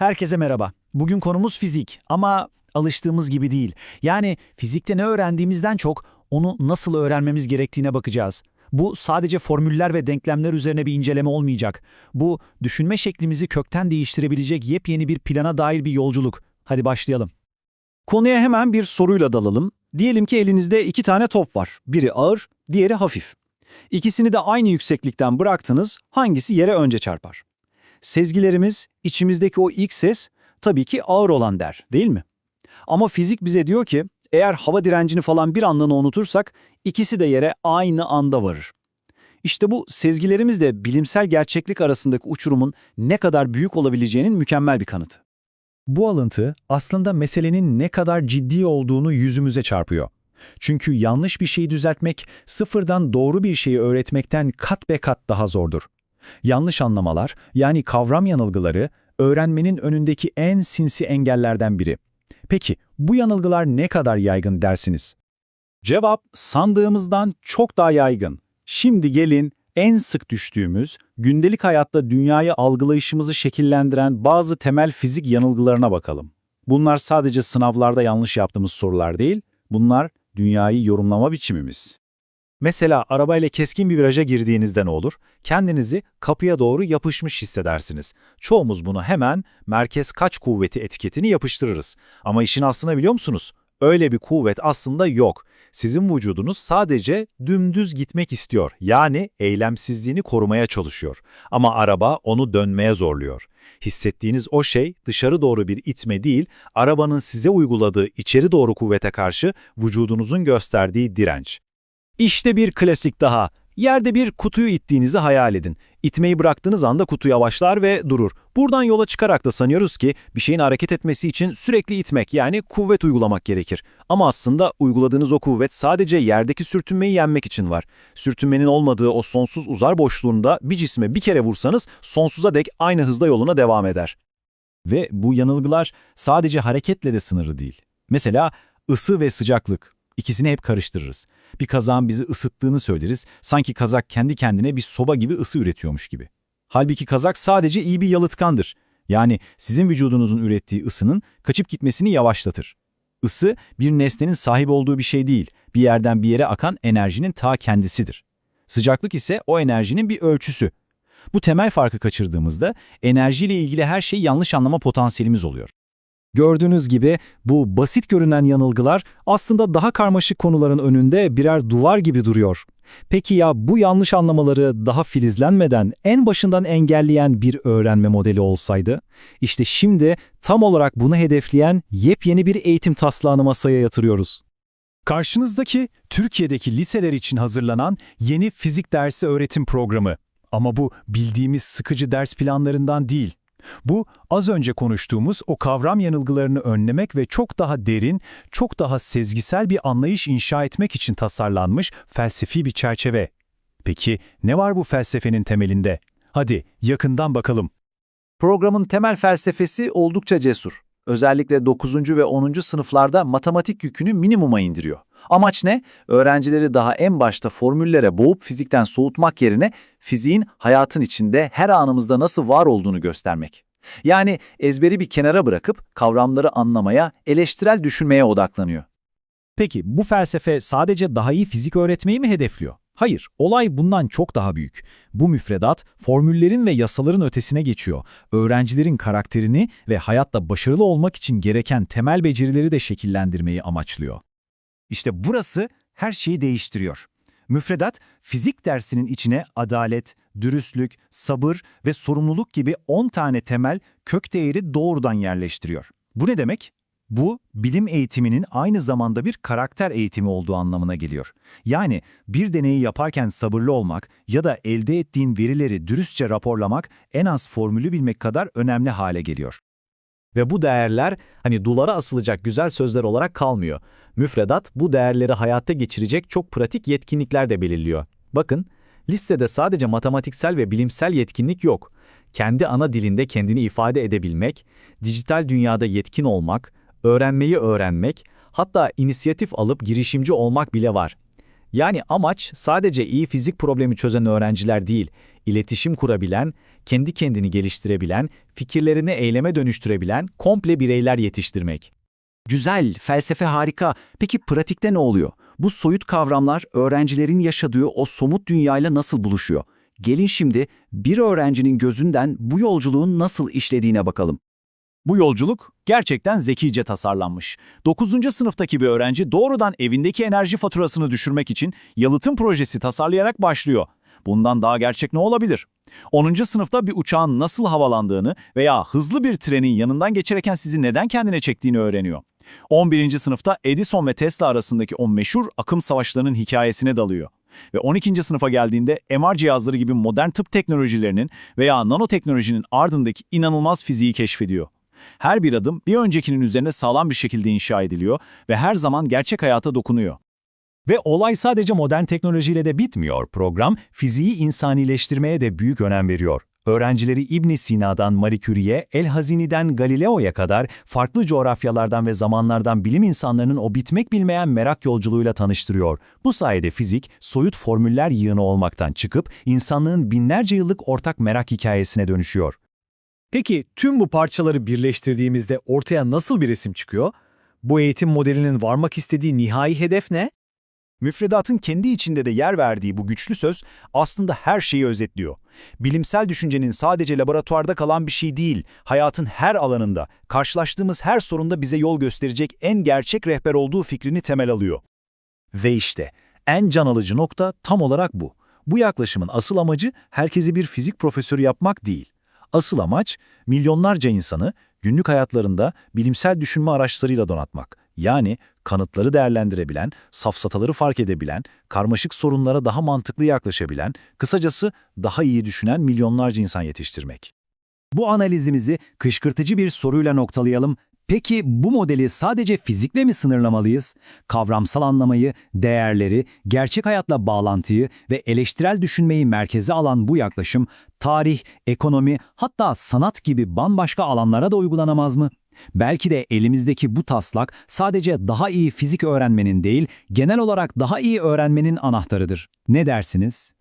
Herkese merhaba. Bugün konumuz fizik ama alıştığımız gibi değil. Yani fizikte ne öğrendiğimizden çok onu nasıl öğrenmemiz gerektiğine bakacağız. Bu sadece formüller ve denklemler üzerine bir inceleme olmayacak. Bu düşünme şeklimizi kökten değiştirebilecek yepyeni bir plana dair bir yolculuk. Hadi başlayalım. Konuya hemen bir soruyla dalalım. Diyelim ki elinizde iki tane top var. Biri ağır, diğeri hafif. İkisini de aynı yükseklikten bıraktınız, hangisi yere önce çarpar? Sezgilerimiz, içimizdeki o ilk ses tabii ki ağır olan der, değil mi? Ama fizik bize diyor ki, eğer hava direncini falan bir anlığına unutursak, ikisi de yere aynı anda varır. İşte bu sezgilerimizle bilimsel gerçeklik arasındaki uçurumun ne kadar büyük olabileceğinin mükemmel bir kanıtı. Bu alıntı aslında meselenin ne kadar ciddi olduğunu yüzümüze çarpıyor. Çünkü yanlış bir şeyi düzeltmek, sıfırdan doğru bir şeyi öğretmekten kat be kat daha zordur. Yanlış anlamalar, yani kavram yanılgıları, öğrenmenin önündeki en sinsi engellerden biri. Peki, bu yanılgılar ne kadar yaygın dersiniz? Cevap sandığımızdan çok daha yaygın. Şimdi gelin en sık düştüğümüz, gündelik hayatta dünyayı algılayışımızı şekillendiren bazı temel fizik yanılgılarına bakalım. Bunlar sadece sınavlarda yanlış yaptığımız sorular değil, bunlar dünyayı yorumlama biçimimiz. Mesela arabayla keskin bir viraja girdiğinizde ne olur? Kendinizi kapıya doğru yapışmış hissedersiniz. Çoğumuz bunu hemen merkez kaç kuvveti etiketini yapıştırırız. Ama işin aslını biliyor musunuz? Öyle bir kuvvet aslında yok. Sizin vücudunuz sadece dümdüz gitmek istiyor. Yani eylemsizliğini korumaya çalışıyor. Ama araba onu dönmeye zorluyor. Hissettiğiniz o şey dışarı doğru bir itme değil, arabanın size uyguladığı içeri doğru kuvvete karşı vücudunuzun gösterdiği direnç. İşte bir klasik daha. Yerde bir kutuyu ittiğinizi hayal edin. İtmeyi bıraktığınız anda kutu yavaşlar ve durur. Buradan yola çıkarak da sanıyoruz ki bir şeyin hareket etmesi için sürekli itmek yani kuvvet uygulamak gerekir. Ama aslında uyguladığınız o kuvvet sadece yerdeki sürtünmeyi yenmek için var. Sürtünmenin olmadığı o sonsuz uzar boşluğunda bir cisme bir kere vursanız sonsuza dek aynı hızda yoluna devam eder. Ve bu yanılgılar sadece hareketle de sınırlı değil. Mesela ısı ve sıcaklık. İkisini hep karıştırırız. Bir kazağın bizi ısıttığını söyleriz, sanki kazak kendi kendine bir soba gibi ısı üretiyormuş gibi. Halbuki kazak sadece iyi bir yalıtkandır. Yani sizin vücudunuzun ürettiği ısının kaçıp gitmesini yavaşlatır. Isı bir nesnenin sahip olduğu bir şey değil, bir yerden bir yere akan enerjinin ta kendisidir. Sıcaklık ise o enerjinin bir ölçüsü. Bu temel farkı kaçırdığımızda enerjiyle ilgili her şeyi yanlış anlama potansiyelimiz oluyor. Gördüğünüz gibi bu basit görünen yanılgılar aslında daha karmaşık konuların önünde birer duvar gibi duruyor. Peki ya bu yanlış anlamaları daha filizlenmeden en başından engelleyen bir öğrenme modeli olsaydı? İşte şimdi tam olarak bunu hedefleyen yepyeni bir eğitim taslağını masaya yatırıyoruz. Karşınızdaki Türkiye'deki liseler için hazırlanan yeni fizik dersi öğretim programı. Ama bu bildiğimiz sıkıcı ders planlarından değil. Bu az önce konuştuğumuz o kavram yanılgılarını önlemek ve çok daha derin, çok daha sezgisel bir anlayış inşa etmek için tasarlanmış felsefi bir çerçeve. Peki ne var bu felsefenin temelinde? Hadi yakından bakalım. Programın temel felsefesi oldukça cesur. Özellikle 9. ve 10. sınıflarda matematik yükünü minimuma indiriyor. Amaç ne? Öğrencileri daha en başta formüllere boğup fizikten soğutmak yerine fiziğin hayatın içinde her anımızda nasıl var olduğunu göstermek. Yani ezberi bir kenara bırakıp kavramları anlamaya, eleştirel düşünmeye odaklanıyor. Peki bu felsefe sadece daha iyi fizik öğretmeyi mi hedefliyor? Hayır, olay bundan çok daha büyük. Bu müfredat, formüllerin ve yasaların ötesine geçiyor. Öğrencilerin karakterini ve hayatta başarılı olmak için gereken temel becerileri de şekillendirmeyi amaçlıyor. İşte burası her şeyi değiştiriyor. Müfredat, fizik dersinin içine adalet, dürüstlük, sabır ve sorumluluk gibi 10 tane temel kök değeri doğrudan yerleştiriyor. Bu ne demek? Bu, bilim eğitiminin aynı zamanda bir karakter eğitimi olduğu anlamına geliyor. Yani bir deneyi yaparken sabırlı olmak ya da elde ettiğin verileri dürüstçe raporlamak en az formülü bilmek kadar önemli hale geliyor. Ve bu değerler hani dulara asılacak güzel sözler olarak kalmıyor. Müfredat bu değerleri hayatta geçirecek çok pratik yetkinlikler de belirliyor. Bakın, listede sadece matematiksel ve bilimsel yetkinlik yok. Kendi ana dilinde kendini ifade edebilmek, dijital dünyada yetkin olmak, öğrenmeyi öğrenmek, hatta inisiyatif alıp girişimci olmak bile var. Yani amaç sadece iyi fizik problemi çözen öğrenciler değil, iletişim kurabilen, kendi kendini geliştirebilen, fikirlerini eyleme dönüştürebilen komple bireyler yetiştirmek. Güzel, felsefe harika. Peki pratikte ne oluyor? Bu soyut kavramlar öğrencilerin yaşadığı o somut dünyayla nasıl buluşuyor? Gelin şimdi bir öğrencinin gözünden bu yolculuğun nasıl işlediğine bakalım. Bu yolculuk gerçekten zekice tasarlanmış. 9. sınıftaki bir öğrenci doğrudan evindeki enerji faturasını düşürmek için yalıtım projesi tasarlayarak başlıyor. Bundan daha gerçek ne olabilir? 10. sınıfta bir uçağın nasıl havalandığını veya hızlı bir trenin yanından geçerken sizi neden kendine çektiğini öğreniyor. 11. sınıfta Edison ve Tesla arasındaki o meşhur akım savaşlarının hikayesine dalıyor. Ve 12. sınıfa geldiğinde MR cihazları gibi modern tıp teknolojilerinin veya nanoteknolojinin ardındaki inanılmaz fiziği keşfediyor. Her bir adım bir öncekinin üzerine sağlam bir şekilde inşa ediliyor ve her zaman gerçek hayata dokunuyor. Ve olay sadece modern teknolojiyle de bitmiyor. Program, fiziği insanileştirmeye de büyük önem veriyor. Öğrencileri İbn Sina'dan Marie Curie'ye, El Hazini'den Galileo'ya kadar farklı coğrafyalardan ve zamanlardan bilim insanlarının o bitmek bilmeyen merak yolculuğuyla tanıştırıyor. Bu sayede fizik, soyut formüller yığını olmaktan çıkıp insanlığın binlerce yıllık ortak merak hikayesine dönüşüyor. Peki tüm bu parçaları birleştirdiğimizde ortaya nasıl bir resim çıkıyor? Bu eğitim modelinin varmak istediği nihai hedef ne? Müfredatın kendi içinde de yer verdiği bu güçlü söz aslında her şeyi özetliyor. Bilimsel düşüncenin sadece laboratuvarda kalan bir şey değil, hayatın her alanında, karşılaştığımız her sorunda bize yol gösterecek en gerçek rehber olduğu fikrini temel alıyor. Ve işte en can alıcı nokta tam olarak bu. Bu yaklaşımın asıl amacı herkesi bir fizik profesörü yapmak değil. Asıl amaç milyonlarca insanı günlük hayatlarında bilimsel düşünme araçlarıyla donatmak. Yani kanıtları değerlendirebilen, safsataları fark edebilen, karmaşık sorunlara daha mantıklı yaklaşabilen, kısacası daha iyi düşünen milyonlarca insan yetiştirmek. Bu analizimizi kışkırtıcı bir soruyla noktalayalım. Peki bu modeli sadece fizikle mi sınırlamalıyız? Kavramsal anlamayı, değerleri, gerçek hayatla bağlantıyı ve eleştirel düşünmeyi merkeze alan bu yaklaşım, tarih, ekonomi, hatta sanat gibi bambaşka alanlara da uygulanamaz mı? Belki de elimizdeki bu taslak sadece daha iyi fizik öğrenmenin değil, genel olarak daha iyi öğrenmenin anahtarıdır. Ne dersiniz?